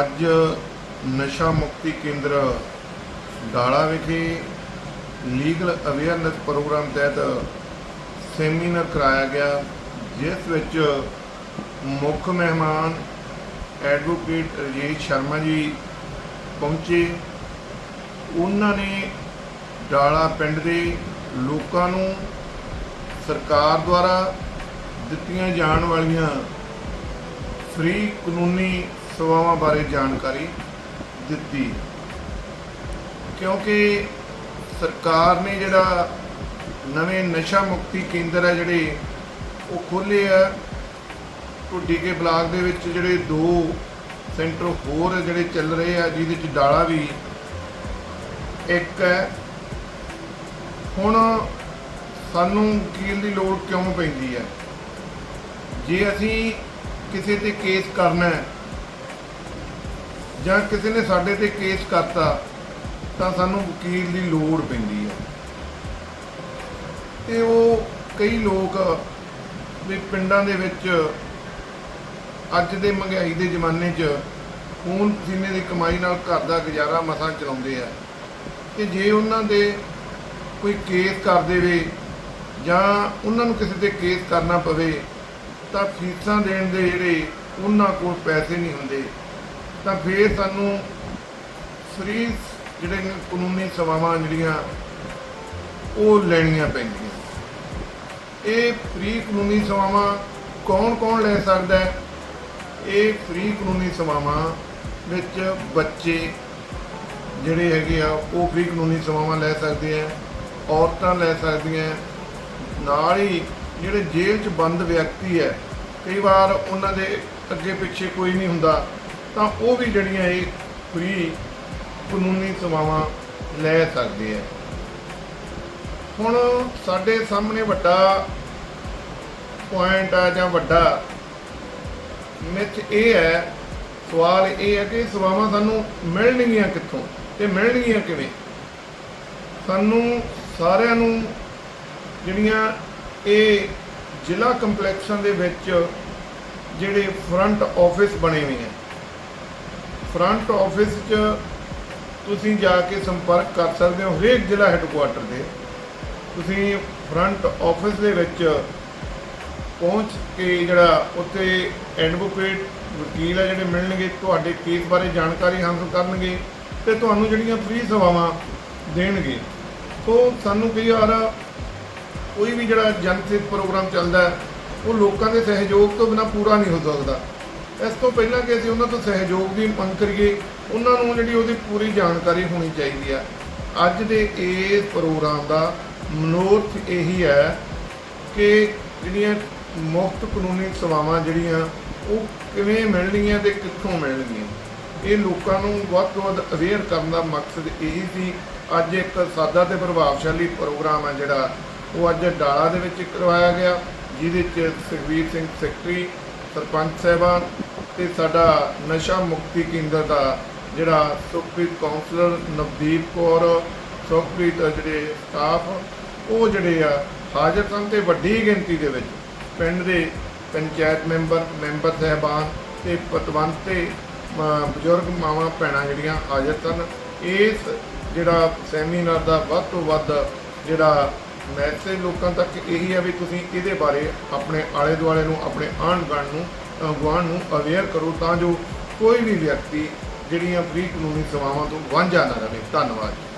ਅੱਜ ਨਸ਼ਾ ਮੁਕਤੀ ਕੇਂਦਰ ਡਾਲਾ ਵਿਖੇ ਲੀਗਲ ਅਵੇਅਰਨੈਸ ਪ੍ਰੋਗਰਾਮ ਤਹਿਤ ਸੈਮੀਨਾਰ ਕਰਾਇਆ ਗਿਆ, ਜਿਸ ਵਿੱਚ ਮੁੱਖ ਮਹਿਮਾਨ ਐਡਵੋਕੇਟ ਰਜੇਸ਼ ਸ਼ਰਮਾ ਜੀ ਪਹੁੰਚੇ। ਉਹਨਾਂ ਨੇ ਡਾਲਾ ਪਿੰਡ ਦੇ ਲੋਕਾਂ ਨੂੰ ਸਰਕਾਰ ਦੁਆਰਾ ਦਿੱਤੀਆਂ ਜਾਣ ਵਾਲੀਆਂ ਫ੍ਰੀ ਕਾਨੂੰਨੀ ਸੇਵਾਵਾਂ ਬਾਰੇ ਜਾਣਕਾਰੀ ਦਿੱਤੀ। ਕਿਉਂਕਿ ਸਰਕਾਰ ਨੇ ਜਿਹੜਾ ਨਵੇਂ ਨਸ਼ਾ ਮੁਕਤੀ ਕੇਂਦਰ ਹੈ ਜਿਹੜੇ, ਉਹ ਖੋਲ੍ਹੇ ਆ। ਢੁੱਡੀ ਕੇ ਬਲਾਕ ਦੇ ਵਿੱਚ ਜਿਹੜੇ ਦੋ ਸੈਂਟਰ ਹੋਰ ਜਿਹੜੇ ਚੱਲ ਰਹੇ ਆ, ਜਿਹਦੇ ਚ ਡਾਲਾ ਵੀ ਇੱਕ ਹੈ। ਹੁਣ ਸਾਨੂੰ ਵਕੀਲ ਦੀ ਲੋੜ ਕਿਉਂ ਪੈਂਦੀ ਹੈ? ਜੇ ਅਸੀਂ ਕਿਸੇ ਤੇ ਕੇਸ ਕਰਨਾ ਹੈ ਜਾਂ ਕਿਸੇ ਨੇ ਸਾਡੇ ਤੇ ਕੇਸ ਕਰਤਾ, ਤਾਂ ਸਾਨੂੰ ਵਕੀਲ ਦੀ ਲੋੜ ਪੈਂਦੀ ਹੈ ਤੇ ਉਹ ਕਈ ਲੋਕ ਵੀ ਪਿੰਡਾਂ ਦੇ ਵਿੱਚ ਅੱਜ ਦੇ ਮਹਿੰਗਾਈ ਦੇ ਜ਼ਮਾਨੇ 'ਚ ਖੂਨ ਪਸੀਨੇ ਦੀ ਕਮਾਈ ਨਾਲ ਘਰ ਦਾ ਗੁਜ਼ਾਰਾ ਮਸਾਂ ਚਲਾਉਂਦੇ ਆ। ਕਿ ਜੇ ਉਹਨਾਂ ਦੇ ਕੋਈ ਕੇਸ ਕਰ ਦੇਵੇ ਜਾਂ ਉਹਨਾਂ ਨੂੰ ਕਿਸੇ ਤੇ ਕੇਸ ਕਰਨਾ ਪਵੇ, ਤਾਂ ਫੀਸਾਂ ਦੇਣ ਦੇ ਜਿਹੜੇ ਉਹਨਾਂ ਕੋਲ ਪੈਸੇ ਨਹੀਂ ਹੁੰਦੇ। ਤਾਂ ਫੇਰ ਸਾਨੂੰ ਫ੍ਰੀ ਜਿਹੜੇ ਕਾਨੂੰਨੀ ਸੇਵਾਵਾਂ ਜਿਹੜੀਆਂ, ਉਹ ਲੈਣੀਆਂ ਪੈਂਦੀਆਂ। ਇਹ ਫ੍ਰੀ ਕਾਨੂੰਨੀ ਸੇਵਾਵਾਂ ਕੌਣ ਕੌਣ ਲੈ ਸਕਦਾ ਹੈ? ਇਹ ਫ੍ਰੀ ਕਾਨੂੰਨੀ ਸੇਵਾਵਾਂ ਵਿੱਚ ਬੱਚੇ ਜਿਹੜੇ ਹੈਗੇ ਆ, ਉਹ ਫ੍ਰੀ ਕਾਨੂੰਨੀ ਸੇਵਾਵਾਂ ਲੈ ਸਕਦੇ ਆ, ਔਰਤਾਂ ਲੈ ਸਕਦੀਆਂ। ਨਾਲ ਹੀ ਜਿਹੜੇ ਜੇਲ੍ਹ 'ਚ ਬੰਦ ਵਿਅਕਤੀ ਹੈ, ਕਈ ਵਾਰ ਉਹਨਾਂ ਦੇ ਅੱਗੇ ਪਿੱਛੇ ਕੋਈ ਨਹੀਂ ਹੁੰਦਾ। ਤਾਂ ਉਹ ਵੀ ਜਿਹੜੀਆਂ ਇਹ ਫ੍ਰੀ ਕਾਨੂੰਨੀ ਸੇਵਾਵਾਂ ਲੈ ਸਕਦੇ ਆ। ਹੁਣ ਸਾਡੇ ਸਾਹਮਣੇ ਵੱਡਾ ਪੁਆਇੰਟ ਆ ਜਾਂ ਵੱਡਾ ਮਿੱਥ ਇਹ ਹੈ, ਸਵਾਲ ਇਹ ਹੈ ਕਿ ਸੇਵਾਵਾਂ ਸਾਨੂੰ ਮਿਲਣਗੀਆਂ ਕਿੱਥੋਂ ਤੇ ਮਿਲਣਗੀਆਂ ਕਿਵੇਂ? ਸਾਨੂੰ ਸਾਰਿਆਂ ਨੂੰ ਜਿਹੜੀਆਂ ਇਹ ਜ਼ਿਲ੍ਹਾ ਕੰਪਲੈਕਸਾਂ ਦੇ ਵਿੱਚ ਜਿਹੜੇ ਫਰੰਟ ਆਫਿਸ ਬਣੇ ਹੋਏ ਆ ਫਰੰਟ ਆਫਿਸ 'ਚ ਤੁਸੀਂ ਜਾ ਕੇ ਸੰਪਰਕ ਕਰ ਸਕਦੇ ਹੋ, ਹਰੇਕ ਜ਼ਿਲ੍ਹਾ ਹੈੱਡਕੁਆਟਰ ਦੇ ਤੁਸੀਂ ਫਰੰਟ ਆਫਿਸ ਦੇ ਵਿੱਚ ਪਹੁੰਚ ਕੇ ਜਿਹੜਾ ਉੱਥੇ ਐਡਵੋਕੇਟ ਵਕੀਲ ਆ ਜਿਹੜੇ ਮਿਲਣਗੇ, ਤੁਹਾਡੇ ਕੇਸ ਬਾਰੇ ਜਾਣਕਾਰੀ ਹਾਸਲ ਕਰਨਗੇ ਤੇ ਤੁਹਾਨੂੰ ਜਿਹੜੀਆਂ ਫ੍ਰੀ ਸੇਵਾਵਾਂ ਦੇਣਗੇ। ਸੋ ਸਾਨੂੰ ਕਈ ਵਾਰ ਕੋਈ ਵੀ ਜਿਹੜਾ ਜਨਸਿਤ ਪ੍ਰੋਗਰਾਮ ਚੱਲਦਾ ਉਹ ਲੋਕਾਂ ਦੇ ਸਹਿਯੋਗ ਤੋਂ ਬਿਨਾ ਪੂਰਾ ਨਹੀਂ ਹੋ ਸਕਦਾ। ਇਸ ਤੋਂ ਪਹਿਲਾਂ ਕਿ ਅਸੀਂ ਉਹਨਾਂ ਤੋਂ ਸਹਿਯੋਗ ਦੀ ਮੰਗ ਕਰੀਏ, ਉਹਨਾਂ ਨੂੰ ਜਿਹੜੀ ਉਹਦੀ ਪੂਰੀ ਜਾਣਕਾਰੀ ਹੋਣੀ ਚਾਹੀਦੀ ਹੈ ਅੱਜ ਦੇ ਇਸ ਪ੍ਰੋਗਰਾਮ ਦਾ ਮਨੋਰਥ ਇਹੀ ਹੈ ਕਿ ਜਿਹੜੀਆਂ ਮੁਫਤ ਕਾਨੂੰਨੀ ਸੇਵਾਵਾਂ ਜਿਹੜੀਆਂ ਉਹ ਕਿਵੇਂ ਮਿਲਣਗੀਆਂ ਤੇ ਕਿੱਥੋਂ ਮਿਲਣਗੀਆਂ। ਇਹ ਲੋਕਾਂ ਨੂੰ ਵੱਧ ਤੋਂ ਵੱਧ ਅਵੇਅਰ ਕਰਨ ਦਾ ਮਕਸਦ ਇਹੀ ਸੀ। ਅੱਜ ਇੱਕ ਸਾਦਾ ਤੇ ਪ੍ਰਭਾਵਸ਼ਾਲੀ ਪ੍ਰੋਗਰਾਮ ਹੈ ਜਿਹੜਾ, ਉਹ ਅੱਜ ਡਾਲਾ ਦੇ ਵਿੱਚ ਕਰਵਾਇਆ ਗਿਆ, ਜਿਹਦੇ ਚ ਸੁਖਵੀਰ ਸਿੰਘ ਸੈਕਟਰੀ, ਸਰਪੰਚ ਸਾਹਿਬਾਨ ਤੇ ਸਾਡਾ ਨਸ਼ਾ ਮੁਕਤੀ ਕੇਂਦਰ ਦਾ ਜਿਹੜਾ ਸੁਖਪ੍ਰੀਤ ਕਾਉਂਸਲਰ ਨਵਦੀਪ ਕੌਰ, ਸੁਖਪ੍ਰੀਤ ਜਿਹੜੇ ਸਟਾਫ ਉਹ ਜਿਹੜੇ ਆ, ਹਾਜ਼ਰ ਸਨ ਤੇ ਵੱਡੀ ਗਿਣਤੀ ਦੇ ਵਿੱਚ ਪਿੰਡ ਦੇ ਪੰਚਾਇਤ ਮੈਂਬਰ ਮੈਂਬਰ ਸਹਿਬਾਨ ਤੇ ਪਤਵੰਤ ਤੇ ਬਜ਼ੁਰਗ ਮਾਵਾਂ, ਭੈਣਾਂ ਜਿਹੜੀਆਂ ਹਾਜ਼ਰ ਸਨ। ਇਸ ਜਿਹੜਾ ਸੈਮੀਨਾਰ ਦਾ ਵੱਧ ਤੋਂ ਵੱਧ ਜਿਹੜਾ ਮੈਸੇਜ ਲੋਕਾਂ ਤੱਕ ਇਹੀ ਆ ਵੀ ਤੁਸੀਂ ਇਹਦੇ ਬਾਰੇ ਆਪਣੇ ਆਲੇ ਦੁਆਲੇ ਨੂੰ, ਆਪਣੇ ਆਂਢ ਗੁਆਂਢ ਨੂੰ ਅ, ਗੁਆਂਢ ਨੂੰ ਅਵੇਅਰ ਕਰੋ ਤਾਂ ਜੋ ਕੋਈ ਵੀ ਵਿਅਕਤੀ ਜਿਹੜੀਆਂ ਫ੍ਰੀ ਕਾਨੂੰਨੀ ਸੇਵਾਵਾਂ ਤੋਂ ਵਾਂਝਾ ਨਾ ਰਹੇ। ਧੰਨਵਾਦ।